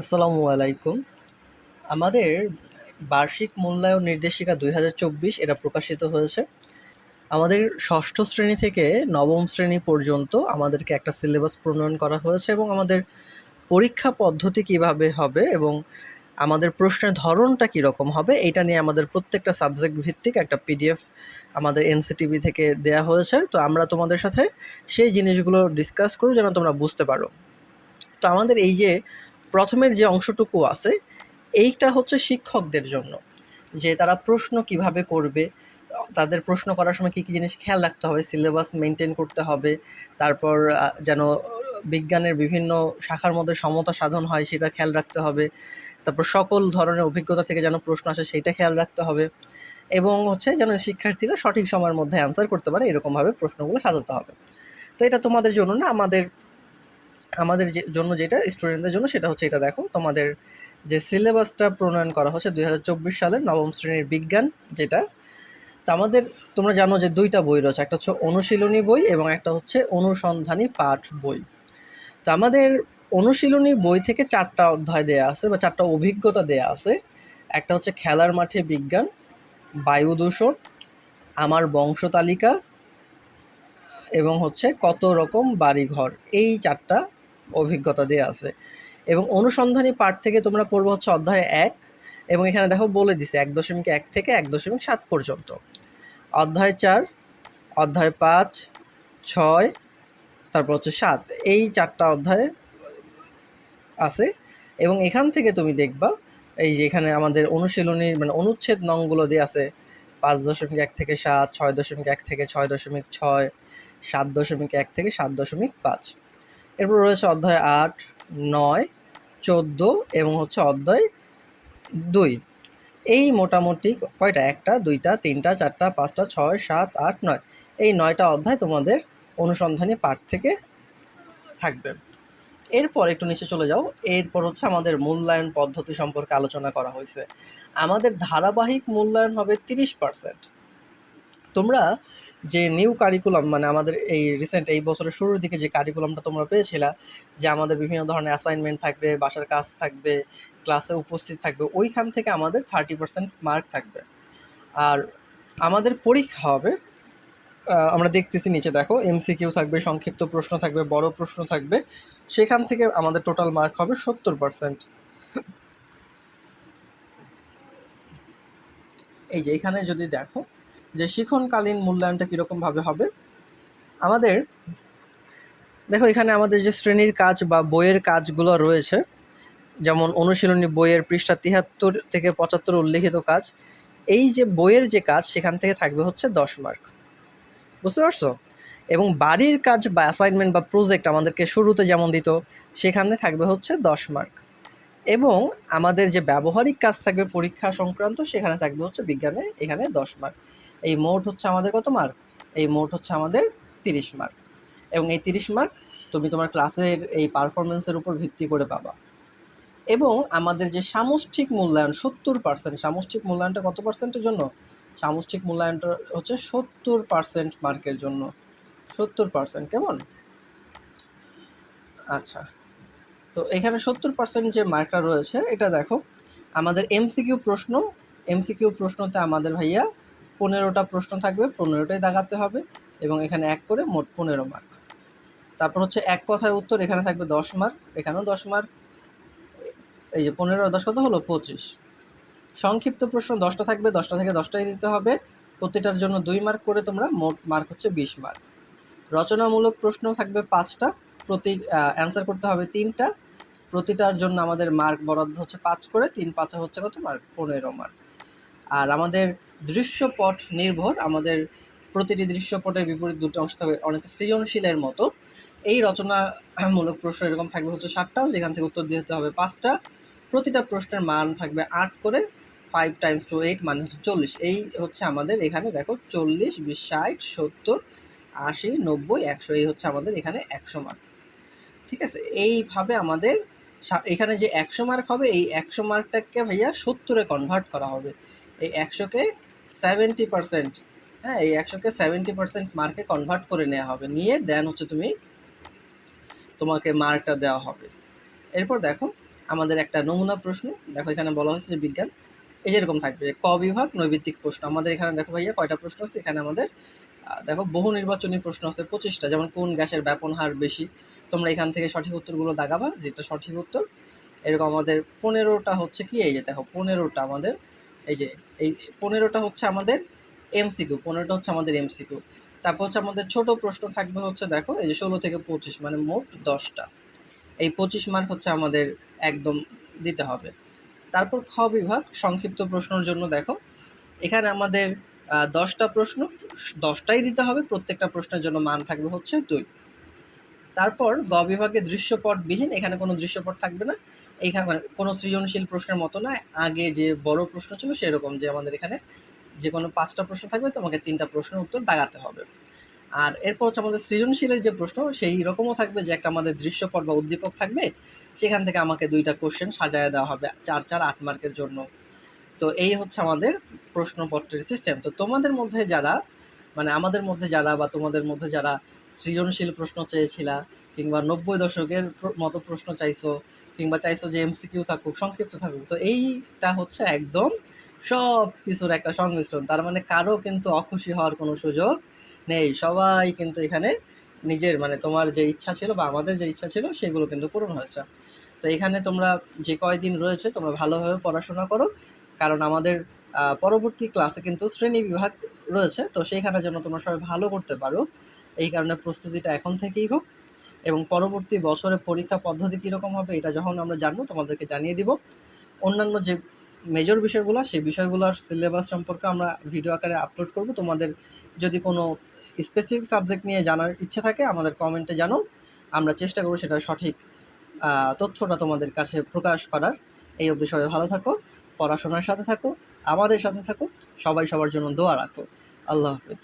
আসসালামু আলাইকুম। আমাদের বার্ষিক মূল্যায়ন নির্দেশিকা দুই হাজার চব্বিশ এটা প্রকাশিত হয়েছে। আমাদের ষষ্ঠ শ্রেণি থেকে নবম শ্রেণি পর্যন্ত আমাদেরকে একটা সিলেবাস প্রণয়ন করা হয়েছে এবং আমাদের পরীক্ষা পদ্ধতি কীভাবে হবে এবং আমাদের প্রশ্নের ধরনটা কীরকম হবে এটা নিয়ে আমাদের প্রত্যেকটা সাবজেক্ট ভিত্তিক একটা পিডিএফ আমাদের এনসিটিভি থেকে দেয়া হয়েছে। তো আমরা তোমাদের সাথে সেই জিনিসগুলো ডিসকাস করব যেন তোমরা বুঝতে পারো। তো আমাদের এই যে প্রথমের যে অংশটুকু আছে, এইটা হচ্ছে শিক্ষকদের জন্য। যে তারা প্রশ্ন কীভাবে করবে, তাদের প্রশ্ন করার সময় কী কী জিনিস খেয়াল রাখতে হবে, সিলেবাস মেনটেন করতে হবে, তারপর যেন বিজ্ঞানের বিভিন্ন শাখার মধ্যে সমতা সাধন হয় সেটা খেয়াল রাখতে হবে, তারপর সকল ধরনের অভিজ্ঞতা থেকে যেন প্রশ্ন আসে সেটা খেয়াল রাখতে হবে, এবং হচ্ছে যেন শিক্ষার্থীরা সঠিক সময়ের মধ্যে অ্যান্সার করতে পারে, এরকমভাবে প্রশ্নগুলো সাজাতে হবে। তো এটা তোমাদের জন্য না, আমাদের আমাদের যে, জন্য যেটা স্টুডেন্টদের জন্য সেটা হচ্ছে এটা দেখো। তোমাদের যে সিলেবাসটা প্রণয়ন করা হচ্ছে দুই হাজার চব্বিশ সালের নবম শ্রেণির বিজ্ঞান যেটা, তো আমাদের তোমরা জানো যে দুইটা বই রয়েছে, একটা হচ্ছে অনুশীলনী বই এবং একটা হচ্ছে অনুসন্ধানী পাঠ বই। তো আমাদের অনুশীলনী বই থেকে চারটা অধ্যায় দেয়া আছে বা চারটা অভিজ্ঞতা দেয়া আছে। একটা হচ্ছে খেলার মাঠে বিজ্ঞান, বায়ু দূষণ, আমার বংশ তালিকা এবং হচ্ছে কত রকম বাড়িঘর। এই চারটা অভিজ্ঞতা দেওয়া আছে। এবং অনুসন্ধানী পাঠ থেকে তোমরা পড়ব হচ্ছে অধ্যায় এক এবং এখানে দেখো বলে দিছে, এক দশমিক এক থেকে এক দশমিক সাত পর্যন্ত। অধ্যায় চার, অধ্যায় পাঁচ, ছয়, তারপর হচ্ছে সাত, এই চারটা অধ্যায় আছে। এবং এখান থেকে তুমি দেখবা, এই যে এখানে আমাদের অনুশীলনীর মানে অনুচ্ছেদ নংগুলো দিয়ে আছে, পাঁচ দশমিক এক থেকে সাত, ছয় দশমিক এক থেকে ছয় দশমিক ছয়, সাত দশমিক এক থেকে সাত দশমিক পাঁচ। এরপর রয়েছে অধ্যায় আট, নয়, চোদ্দ এবং হচ্ছে অধ্যায় দুই। এই মোটামুটি কয়টা? একটা, দুইটা, তিনটা, চারটা, পাঁচটা, ছয়, সাত, আট, নয়। এই নয়টা অধ্যায় তোমাদের অনুসন্ধানী পাঠ থেকে থাকবে। এরপর একটু নিচে চলে যাও। এরপর হচ্ছে আমাদের মূল্যায়ন পদ্ধতি সম্পর্কে আলোচনা করা হয়েছে। আমাদের ধারাবাহিক মূল্যায়ন হবে তিরিশ পার্সেন্ট। তোমরা যে নিউ কারিকুলাম মানে আমাদের এই রিসেন্ট এই বছরের শুরুর দিকে যে কারিকুলামটা তোমরা পেয়েছিলা, যে আমাদের বিভিন্ন ধরনের অ্যাসাইনমেন্ট থাকবে, বাসার কাজ থাকবে ক্লাসে উপস্থিত থাকবে, ওইখান থেকে আমাদের থার্টি পার্সেন্ট মার্ক থাকবে। আর আমাদের পরীক্ষা হবে আমরা দেখতেছি নিচে দেখো এমসিকিউ থাকবে, সংক্ষিপ্ত প্রশ্ন থাকবে, বড় প্রশ্ন থাকবে, সেখান থেকে আমাদের টোটাল মার্ক হবে সত্তর পার্সেন্ট এই যে এখানে যদি দেখো যে শিখনকালীন মূল্যায়নটা কীরকমভাবে হবে? আমাদের, দেখো এখানে আমাদের যে শ্রেণির কাজ বা বইয়ের কাজগুলো রয়েছে, যেমন অনুশীলনী বইয়ের পৃষ্ঠা তিয়াত্তর থেকে পঁচাত্তর উল্লেখিত কাজ, এই যে বইয়ের যে কাজ সেখান থেকে থাকবে হচ্ছে দশ মার্ক। বুঝতে পারছ? এবং বাড়ির কাজ বা অ্যাসাইনমেন্ট বা প্রজেক্ট আমাদেরকে শুরুতে যেমন দিত, সেখানে থাকবে হচ্ছে দশ মার্ক। এবং আমাদের যে ব্যবহারিক কাজ থাকবে পরীক্ষা সংক্রান্ত, সেখানে থাকবে হচ্ছে বিজ্ঞানে এখানে দশ মার্ক। এই মোট হচ্ছে আমাদের কত মার্ক এই মোট হচ্ছে আমাদের তিরিশ মার্ক এবং এই তিরিশ মার্ক তুমি তোমার ক্লাসের এই পারফরমেন্সের উপর ভিত্তি করে পাবা। এবং আমাদের যে সামষ্টিক মূল্যায়ন, সত্তর পার্সেন্ট সামষ্টিক মূল্যায়নটা কত পার্সেন্টের জন্য? সামষ্টিক মূল্যায়নটা হচ্ছে সত্তর পার্সেন্ট মার্কের জন্য। সত্তর পার্সেন্ট কেমন? আচ্ছা তো এখানে সত্তর পার্সেন্ট যে মার্কটা রয়েছে, এটা দেখো। আমাদের এমসিকিউ প্রশ্ন এমসিকিউ প্রশ্নতে আমাদের ভাইয়া পনেরোটা প্রশ্ন থাকবে, পনেরোটাই দাগাতে হবে এবং এখানে এক করে মোট পনেরো মার্ক তারপর হচ্ছে এক কথায় উত্তর, এখানে থাকবে দশ মার্ক এখানেও দশ মার্ক এই যে পনেরো, দশ কত হলো? পঁচিশ। সংক্ষিপ্ত প্রশ্ন, দশটা থাকবে, দশটা থেকে দশটাই দিতে হবে। প্রতিটার জন্য দুই মার্ক করে তোমরা মোট মার্ক হচ্ছে বিশ মার্ক রচনামূলক প্রশ্ন থাকবে পাঁচটা, প্রতি অ্যান্সার করতে হবে তিনটা। প্রতিটার জন্য আমাদের মার্ক বরাদ্দ হচ্ছে পাঁচ করে, তিন পাঁচে হচ্ছে কত মার্ক পনেরো মার্ক আর আমাদের দৃশ্যপট নির্ভর। আমাদের প্রতিটি দৃশ্যপটের বিপরীত দুটো অংশ থাকবে অনেক সৃজনশীলের মতো। এই রচনামূলক প্রশ্ন এরকম থাকবে হচ্ছে সাতটা, যেখান থেকে উত্তর দিতে হবে পাঁচটা। প্রতিটা প্রশ্নের মান থাকবে আট করে ফাইভ টাইমস টু এইট মানে হচ্ছে চল্লিশ। এই হচ্ছে আমাদের এখানে দেখো চল্লিশ, বিশ, ষাট, সত্তর, আশি, নব্বই, একশো, এই হচ্ছে আমাদের এখানে একশো মার্ক ঠিক আছে? এইভাবে আমাদের এখানে যে একশো মার্ক হবে, এই একশো মার্কটাকে ভাইয়া সত্তরে কনভার্ট করা হবে। এই একশোকে সেভেন্টি পার্সেন্ট হ্যাঁ এই একশোকে সেভেন্টি পার্সেন্ট মার্কে কনভার্ট করে নেওয়া হবে। নিয়ে দেন হচ্ছে তুমি তোমাকে মার্কটা দেওয়া হবে। এরপর দেখো, আমাদের একটা নমুনা প্রশ্ন, দেখো এখানে বলা হয়েছে যে বিজ্ঞান, এই যেরকম থাকবে, ক বিভাগ, নৈবিত্তিক প্রশ্ন। আমাদের এখানে দেখো ভাইয়া কয়টা প্রশ্ন আছে? এখানে আমাদের দেখো বহু নির্বাচনী প্রশ্ন আছে, পঁচিশটা, যেমন কোন গ্যাসের ব্যাপন হার বেশি? তোমরা এখান থেকে সঠিক উত্তরগুলো দাগাবা, যেটা সঠিক উত্তর। এরকম আমাদের পনেরোটা হচ্ছে কি? এই যে দেখো, পনেরোটা আমাদের এই যে, এই পনেরোটা হচ্ছে আমাদের এমসিকিউ, পনেরোটা হচ্ছে আমাদের এমসিকিউ। তারপর হচ্ছে আমাদের ছোট প্রশ্ন থাকবে হচ্ছে দেখো, এই যে ষোলো থেকে পঁচিশ মানে মোট দশটা। এই পঁচিশ মার্ক হচ্ছে আমাদের একদম দিতে হবে। তারপর খ বিভাগ, সংক্ষিপ্ত প্রশ্নের জন্য দেখো। এখানে আমাদের দশটা প্রশ্ন, দশটাই দিতে হবে, প্রত্যেকটা প্রশ্নের জন্য মান থাকবে হচ্ছে দুই। তারপর গ বিভাগে দৃশ্যপটবিহীন, এখানে কোনো দৃশ্যপট থাকবে না। এইখানে মানে কোনো সৃজনশীল প্রশ্নের মতো না আগে যে বড় প্রশ্ন ছিল সেরকম যে আমাদের এখানে যে কোনো পাঁচটা প্রশ্ন থাকবে, তোমাকে তিনটা প্রশ্নের উত্তর দাগাতে হবে। আর এরপর হচ্ছে আমাদের সৃজনশীলের যে প্রশ্ন, সেই রকমও থাকবে যে একটা আমাদের দৃশ্যপট বা উদ্দীপক থাকবে। সেখান থেকে আমাকে দুইটা কোশ্চেন সাজায় দেওয়া হবে চার চার, আট মার্কের জন্য। তো এই হচ্ছে আমাদের প্রশ্নপত্রের সিস্টেম তো তোমাদের মধ্যে যারা মানে আমাদের মধ্যে যারা বা তোমাদের মধ্যে যারা সৃজনশীল প্রশ্ন চেয়েছিলা কিংবা নব্বই দশকের মতো প্রশ্ন চাইছো কিংবা চাইছো যে এমসিকিউ থাকুক, সংক্ষিপ্ত থাকুক, তো এইটা হচ্ছে একদম সব কিছুর একটা সংমিশ্রণ। তার মানে কারও কিন্তু অখুশি হওয়ার কোনো সুযোগ নেই। সবাই কিন্তু এখানে নিজের মানে তোমার যে ইচ্ছা ছিল বা আমাদের যে ইচ্ছা ছিল, সেগুলো কিন্তু পূরণ হয়েছে। তো এখানে তোমরা যে কয়দিন রয়েছে, তোমরা ভালোভাবে পড়াশোনা করো। কারণ আমাদের পরবর্তী ক্লাসে কিন্তু শ্রেণি বিভাগ রয়েছে, তো সেইখানে যেন তোমরা সবাই ভালো করতে পারো। এই কারণে প্রস্তুতিটা এখন থেকেই হোক। এবং পরবর্তী বছরে পরীক্ষা পদ্ধতি কীরকম হবে এটা যখন আমরা জানব, তোমাদেরকে জানিয়ে দিব। অন্যান্য যে মেজর বিষয়গুলো, সেই বিষয়গুলোর সিলেবাস সম্পর্কে আমরা ভিডিও আকারে আপলোড করব। তোমাদের যদি কোনো স্পেসিফিক সাবজেক্ট নিয়ে জানার ইচ্ছে থাকে, আমাদের কমেন্টে জানো। আমরা চেষ্টা করব সেটা সঠিক তথ্যটা তোমাদের কাছে প্রকাশ করার। এই অবধি সবাই ভালো থাকো, পড়াশোনার সাথে থাকো, আমাদের সাথে থাকো, সবাই সবার জন্য দোয়া রাখো। আল্লাহ হাফেজ।